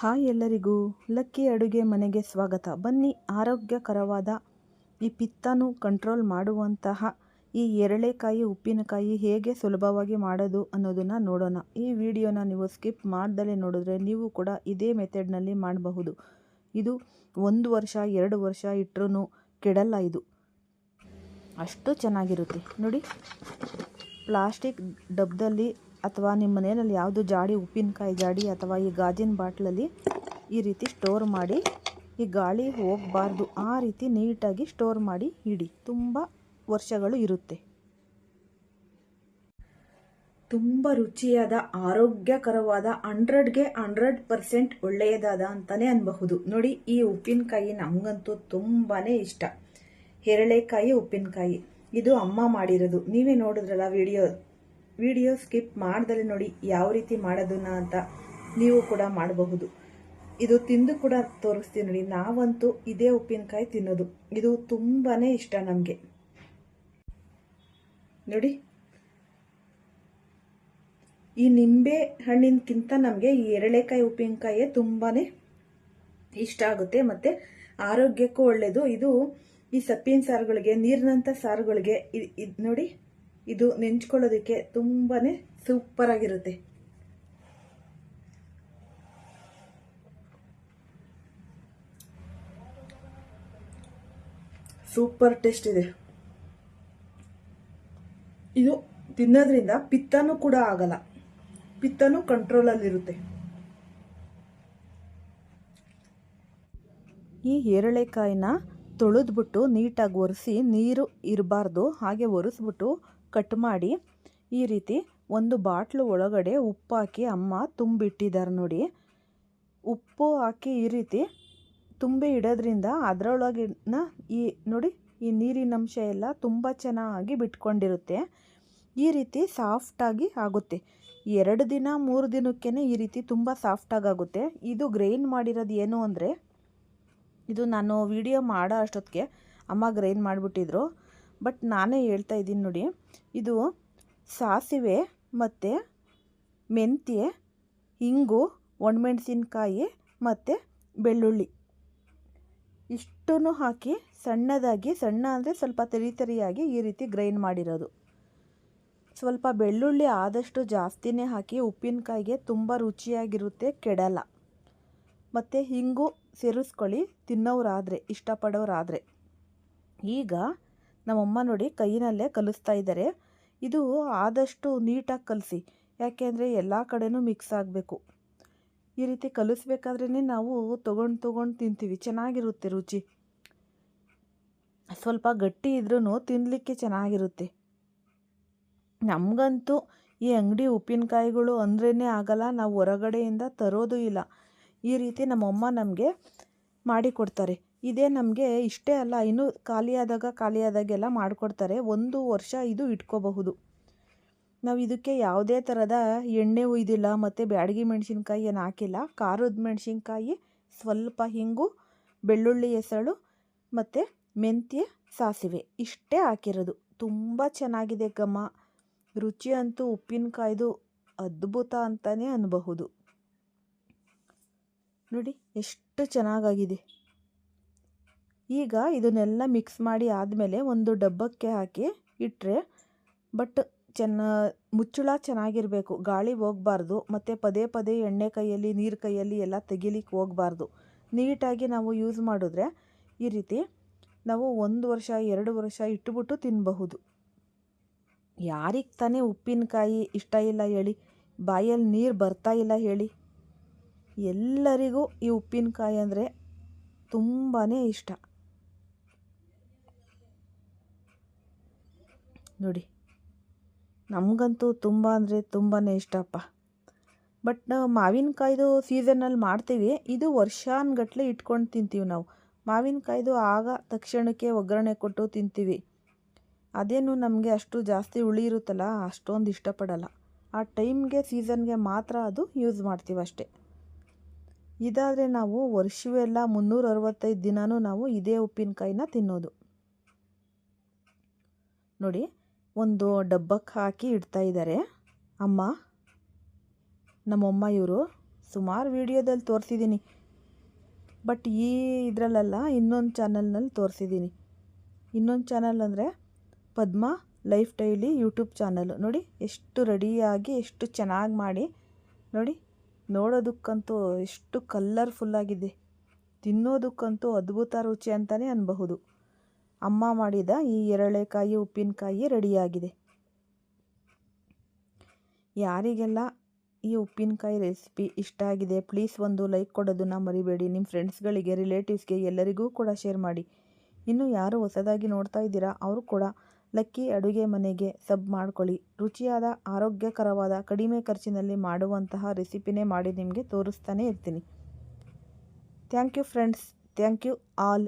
Hi ಎಲ್ಲರಿಗೂ. Lucky ಅಡುಗೆ ಮನೆಗೆ ಸ್ವಾಗತ. ಬನ್ನಿ, ಆರೋಗ್ಯಕರವಾದ ಈ ಪಿತ್ತನು ಕಂಟ್ರೋಲ್ ಮಾಡುವಂತಹ ಈ ಎರಳೆಕಾಯಿ, ಉಪ್ಪಿನಕಾಯಿ ಹೇಗೆ ಸುಲಭವಾಗಿ ಮಾಡೋದು ಅನ್ನೋದನ್ನು ನೋಡೋಣ. ಈ ವಿಡಿಯೋನ ನೀವು ಸ್ಕಿಪ್ ಮಾಡ್ದಲೇ ನೋಡಿದ್ರೆ ನೀವು ಕೂಡ ಇದೇ ಮೆಥಡ್ನಲ್ಲಿ ಮಾಡಬಹುದು. ಇದು ಒಂದು ವರ್ಷ, ಎರಡು ವರ್ಷ ಇಟ್ಟರೂ ಕೆಡಲ್ಲ ಇದು. ಅಷ್ಟು ಚೆನ್ನಾಗಿರುತ್ತೆ. ನೋಡಿ ಪ್ಲಾಸ್ಟಿಕ್ ಡಬ್ಬದಲ್ಲಿ ಅಥವಾ ನಿಮ್ಮ ಮನೆಯಲ್ಲಿ ಯಾವುದು ಜಾಡಿ, ಉಪ್ಪಿನಕಾಯಿ ಜಾಡಿ ಅಥವಾ ಈ ಗಾಜಿನ ಬಾಟ್ಲಲ್ಲಿ ಈ ರೀತಿ ಸ್ಟೋರ್ ಮಾಡಿ, ಈ ಗಾಳಿ ಹೋಗಬಾರ್ದು, ಆ ರೀತಿ ನೀಟಾಗಿ ಸ್ಟೋರ್ ಮಾಡಿ ಇಡಿ. ತುಂಬ ವರ್ಷಗಳು ಇರುತ್ತೆ. ತುಂಬ ರುಚಿಯಾದ, ಆರೋಗ್ಯಕರವಾದ, ಹಂಡ್ರೆಡ್ಗೆ ಹಂಡ್ರೆಡ್ ಪರ್ಸೆಂಟ್ ಒಳ್ಳೆಯದಾದ ಅಂತಲೇ ಅನ್ಬಹುದು. ನೋಡಿ, ಈ ಉಪ್ಪಿನಕಾಯಿ ನಮಗಂತೂ ತುಂಬಾ ಇಷ್ಟ. ಹೆರಳೆಕಾಯಿ, ಉಪ್ಪಿನಕಾಯಿ. ಇದು ಅಮ್ಮ ಮಾಡಿರೋದು. ನೀವೇ ನೋಡಿದ್ರಲ್ಲ ವಿಡಿಯೋ. ವಿಡಿಯೋ ಸ್ಕಿಪ್ ಮಾಡ್ದಲ್ಲಿ ನೋಡಿ ಯಾವ ರೀತಿ ಮಾಡೋದನ್ನ ಅಂತ ನೀವು ಕೂಡ ಮಾಡಬಹುದು. ಇದು ತಿಂದು ಕೂಡ ತೋರಿಸ್ತೀನಿ ನೋಡಿ, ನಾವಂತೂ ಇದೇ ಉಪ್ಪಿನಕಾಯಿ ತಿನ್ನೋದು. ಇದು ತುಂಬಾ ಇಷ್ಟ ನಮಗೆ. ನೋಡಿ, ಈ ನಿಂಬೆ ಹಣ್ಣಿನಕ್ಕಿಂತ ನಮಗೆ ಈ ಎರಳೆಕಾಯಿ ಉಪ್ಪಿನಕಾಯಿ ತುಂಬಾ ಇಷ್ಟ ಆಗುತ್ತೆ ಮತ್ತು ಆರೋಗ್ಯಕ್ಕೂ ಒಳ್ಳೆಯದು ಇದು ಈ ಸಪ್ಪಿನ ಸಾರುಗಳಿಗೆ, ನೀರಿನಂಥ ಸಾರುಗಳಿಗೆ ಇದು ನೋಡಿ. ಇದು ನೆಂಚ್ಕೊಳ್ಳೋದಕ್ಕೆ ತುಂಬಾ ಸೂಪರ್ ಆಗಿರುತ್ತೆ. ಸೂಪರ್ ಟೇಸ್ಟ್ ಇದೆ. ಇದು ತಿನ್ನೋದ್ರಿಂದ ಪಿತ್ತನೂ ಕೂಡ ಆಗಲ್ಲ. ಪಿತ್ತನೂ ಕಂಟ್ರೋಲಲ್ಲಿರುತ್ತೆ ಈ ಏರಳೆಕಾಯಿನ ತೊಳೆದ್ಬಿಟ್ಟು ನೀಟಾಗಿ ಒರೆಸಿ ನೀರು ಇರಬಾರ್ದು, ಹಾಗೆ ಒರೆಸ್ಬಿಟ್ಟು ಕಟ್ ಮಾಡಿ ಈ ರೀತಿ ಒಂದು ಬಾಟ್ಲು ಒಳಗಡೆ ಉಪ್ಪು ಹಾಕಿ ಅಮ್ಮ ತುಂಬಿಟ್ಟಿದ್ದಾರೆ ನೋಡಿ. ಉಪ್ಪು ಹಾಕಿ ಈ ರೀತಿ ತುಂಬಿ ಇಡೋದ್ರಿಂದ ಅದರೊಳಗಿನ ಈ ನೋಡಿ ಈ ನೀರಿನ ಅಂಶ ಎಲ್ಲ ತುಂಬ ಚೆನ್ನಾಗಿ ಬಿಟ್ಕೊಂಡಿರುತ್ತೆ. ಈ ರೀತಿ ಸಾಫ್ಟಾಗಿ ಆಗುತ್ತೆ. ಎರಡು ದಿನ, ಮೂರು ದಿನಕ್ಕೇ ಈ ರೀತಿ ತುಂಬ ಸಾಫ್ಟಾಗಿ ಆಗುತ್ತೆ. ಇದು ಗ್ರೈಂಡ್ ಮಾಡಿರೋದು ಏನು ಅಂದರೆ, ಇದು ನಾನು ವಿಡಿಯೋ ಮಾಡೋ ಅಷ್ಟೊತ್ತಿಗೆ ಅಮ್ಮ ಗ್ರೈಂಡ್ ಮಾಡಿಬಿಟ್ಟಿದ್ರು. ಬಟ್ ನಾನೇ ಹೇಳ್ತಾ ಇದ್ದೀನಿ ನೋಡಿ, ಇದು ಸಾಸಿವೆ ಮತ್ತು ಮೆಂತ್ಯ, ಇಂಗು, ಒಣಮೆಣಸಿನ್ಕಾಯಿ ಮತ್ತು ಬೆಳ್ಳುಳ್ಳಿ. ಇಷ್ಟನ್ನು ಹಾಕಿ ಸಣ್ಣದಾಗಿ, ಸಣ್ಣ ಅಂದರೆ ಸ್ವಲ್ಪ ತರಿ ತರಿಯಾಗಿ ಈ ರೀತಿ ಗ್ರೈಂಡ್ ಮಾಡಿರೋದು. ಸ್ವಲ್ಪ ಬೆಳ್ಳುಳ್ಳಿ ಆದಷ್ಟು ಜಾಸ್ತಿನೇ ಹಾಕಿ ಉಪ್ಪಿನಕಾಯಿಗೆ ತುಂಬ ರುಚಿಯಾಗಿರುತ್ತೆ ಕೆಡಲ್ಲ ಮತ್ತು ಹಿಂಗು ಸೇರಿಸ್ಕೊಳ್ಳಿ, ತಿನ್ನೋರಾದರೆ, ಇಷ್ಟಪಡೋರಾದರೆ. ಈಗ ನಮ್ಮಮ್ಮ ನೋಡಿ ಕೈಯಲ್ಲೇ ಕಲಿಸ್ತಾ ಇದ್ದಾರೆ. ಇದು ಆದಷ್ಟು ನೀಟಾಗಿ ಕಲಿಸಿ, ಯಾಕೆಂದರೆ ಎಲ್ಲ ಕಡೆನೂ ಮಿಕ್ಸ್ ಆಗಬೇಕು. ಈ ರೀತಿ ಕಲಿಸ್ಬೇಕಾದ್ರೇ ನಾವು ತೊಗೊಂಡು ತೊಗೊಂಡು ತಿಂತೀವಿ, ಚೆನ್ನಾಗಿರುತ್ತೆ ರುಚಿ. ಸ್ವಲ್ಪ ಗಟ್ಟಿ ಇದ್ರೂ ತಿನ್ನಲಿಕ್ಕೆ ಚೆನ್ನಾಗಿರುತ್ತೆ. ನಮಗಂತೂ ಈ ಅಂಗಡಿ ಉಪ್ಪಿನಕಾಯಿಗಳು ಅಂದ್ರೇ ಆಗಲ್ಲ, ನಾವು ಹೊರಗಡೆಯಿಂದ ತರೋದು ಇಲ್ಲ. ಈ ರೀತಿ ನಮ್ಮಮ್ಮ ನಮಗೆ ಮಾಡಿಕೊಡ್ತಾರೆ. ಇದೇ ನಮಗೆ ಇಷ್ಟೇ ಅಲ್ಲ, ಇನ್ನೂ ಖಾಲಿಯಾದಾಗ ಖಾಲಿಯಾದಾಗೆಲ್ಲ ಮಾಡಿಕೊಡ್ತಾರೆ. ಒಂದು ವರ್ಷ ಇದು ಇಟ್ಕೋಬಹುದು. ನಾವು ಇದಕ್ಕೆ ಯಾವುದೇ ಥರದ ಎಣ್ಣೆ ಉಯ್ದಿಲ್ಲ, ಮತ್ತು ಬ್ಯಾಡಗಿ ಮೆಣಸಿನ್ಕಾಯಿ ಏನು ಹಾಕಿಲ್ಲ. ಖಾರದ ಮೆಣಸಿನ್ಕಾಯಿ ಸ್ವಲ್ಪ ಹಿಂಗು, ಬೆಳ್ಳುಳ್ಳಿ ಹೆಸಳು, ಮತ್ತು ಮೆಂತ್ಯ ಸಾಸಿವೆ, ಇಷ್ಟೇ ಹಾಕಿರೋದು. ತುಂಬ ಚೆನ್ನಾಗಿದೆ ಘಮ. ರುಚಿ ಅಂತೂ ಉಪ್ಪಿನಕಾಯ್ದು ಅದ್ಭುತ ಅಂತಲೇ ಅನ್ನಬಹುದು ನೋಡಿ, ಎಷ್ಟು ಚೆನ್ನಾಗಾಗಿದೆ. ಈಗ ಇದನ್ನೆಲ್ಲ ಮಿಕ್ಸ್ ಮಾಡಿ ಆದಮೇಲೆ ಒಂದು ಡಬ್ಬಕ್ಕೆ ಹಾಕಿ ಇಟ್ಟರೆ ಬಟ್ ಚೆನ್ನ, ಮುಚ್ಚಳ ಚೆನ್ನಾಗಿರಬೇಕು. ಗಾಳಿ ಹೋಗಬಾರ್ದು. ಮತ್ತು ಪದೇ ಪದೇ ಎಣ್ಣೆ ಕೈಯಲ್ಲಿ, ನೀರು ಕೈಯಲ್ಲಿ ಎಲ್ಲ ತೆಗಿಲಿಕ್ಕೆ ಹೋಗಬಾರ್ದು. ನೀಟಾಗಿ ನಾವು ಯೂಸ್ ಮಾಡಿದ್ರೆ ಈ ರೀತಿ ನಾವು ಒಂದು ವರ್ಷ, ಎರಡು ವರ್ಷ ಇಟ್ಟುಬಿಟ್ಟು ತಿನ್ನಬಹುದು ಯಾರಿಗೆ ತಾನೇ ಉಪ್ಪಿನಕಾಯಿ ಇಷ್ಟ ಇಲ್ಲ ಹೇಳಿ ಬಾಯಲ್ಲಿ ನೀರು ಬರ್ತಾ ಇಲ್ಲ ಹೇಳಿ, ಎಲ್ಲರಿಗೂ ಈ ಉಪ್ಪಿನಕಾಯಿ ಅಂದರೆ ತುಂಬಾ ಇಷ್ಟ. ನೋಡಿ. ನಮಗಂತೂ ತುಂಬ ಅಂದರೆ ತುಂಬಾ ಇಷ್ಟಪ್ಪ ಬಟ್ ಮಾವಿನಕಾಯ್ದು ಸೀಸನಲ್ಲಿ ಮಾಡ್ತೀವಿ. ಇದು ವರ್ಷಾನ್ಗಟ್ಟಲೆ ಇಟ್ಕೊಂಡು ತಿಂತೀವಿ ನಾವು. ಮಾವಿನಕಾಯ್ದು ಆಗ ತಕ್ಷಣಕ್ಕೆ ಒಗ್ಗರಣೆ ಕೊಟ್ಟು ತಿಂತೀವಿ. ಅದೇನು ನಮಗೆ ಅಷ್ಟು ಜಾಸ್ತಿ ಹುಳಿ ಇರುತ್ತಲ್ಲ, ಅಷ್ಟೊಂದು ಇಷ್ಟಪಡಲ್ಲ. ಆ ಟೈಮ್ಗೆ, ಸೀಸನ್ಗೆ ಮಾತ್ರ ಅದು ಯೂಸ್ ಮಾಡ್ತೀವಿ ಅಷ್ಟೇ. ಇದಾದರೆ ನಾವು ವರ್ಷವೆಲ್ಲ ಮುನ್ನೂರ ಅರವತ್ತೈದು ದಿನವೂ ನಾವು ಇದೇ ಉಪ್ಪಿನಕಾಯಿನ ತಿನ್ನೋದು. ನೋಡಿ ಒಂದು ಡಬ್ಬಕ್ಕೆ ಹಾಕಿ ಇಡ್ತಾ ಇದ್ದಾರೆ. ಅಮ್ಮ, ನಮ್ಮಮ್ಮ ಇವರು ಸುಮಾರು ವೀಡಿಯೋದಲ್ಲಿ ತೋರಿಸಿದ್ದೀನಿ. ಬಟ್ ಈ ಇದರಲ್ಲೆಲ್ಲ ಇನ್ನೊಂದು ಚಾನಲ್ನಲ್ಲಿ ತೋರಿಸಿದ್ದೀನಿ. ಇನ್ನೊಂದು ಚಾನಲ್ ಅಂದರೆ Padma life daily YouTube channel. ನೋಡಿ, ಎಷ್ಟು ರೆಡಿಯಾಗಿ, ಎಷ್ಟು ಚೆನ್ನಾಗಿ ಮಾಡಿ. ನೋಡಿ, ನೋಡೋದಕ್ಕಂತೂ ಎಷ್ಟು ಕಲ್ಲರ್ಫುಲ್ಲಾಗಿದೆ. ತಿನ್ನೋದಕ್ಕಂತೂ ಅದ್ಭುತ ರುಚಿ ಅಂತಲೇ ಅನ್ಬಹುದು. ಅಮ್ಮ ಮಾಡಿದ ಈ ಎರಳೆಕಾಯಿ ಉಪ್ಪಿನಕಾಯಿ ರೆಡಿಯಾಗಿದೆ. ಯಾರಿಗೆಲ್ಲ ಈ ಉಪ್ಪಿನಕಾಯಿ ರೆಸಿಪಿ ಇಷ್ಟ ಆಗಿದೆ, ಪ್ಲೀಸ್ ಒಂದು ಲೈಕ್ ಕೊಡೋದನ್ನು ಮರಿಬೇಡಿ. ನಿಮ್ಮ ಫ್ರೆಂಡ್ಸ್ಗಳಿಗೆ, ರಿಲೇಟಿವ್ಸ್ಗೆ ಎಲ್ಲರಿಗೂ ಕೂಡ ಶೇರ್ ಮಾಡಿ. ಇನ್ನು ಯಾರು ಹೊಸದಾಗಿ ನೋಡ್ತಾ ಇದ್ದೀರಾ, ಅವರು ಕೂಡ ಲಕ್ಕಿ ಅಡುಗೆ ಮನೆಗೆ ಸಬ್ ಮಾಡ್ಕೊಳ್ಳಿ. ರುಚಿಯಾದ, ಆರೋಗ್ಯಕರವಾದ, ಕಡಿಮೆ ಖರ್ಚಿನಲ್ಲಿ ಮಾಡುವಂತಹ ರೆಸಿಪಿನೇ ಮಾಡಿ ನಿಮಗೆ ತೋರಿಸ್ತಾನೆ ಇರ್ತೀನಿ. Thank you friends. Thank you all.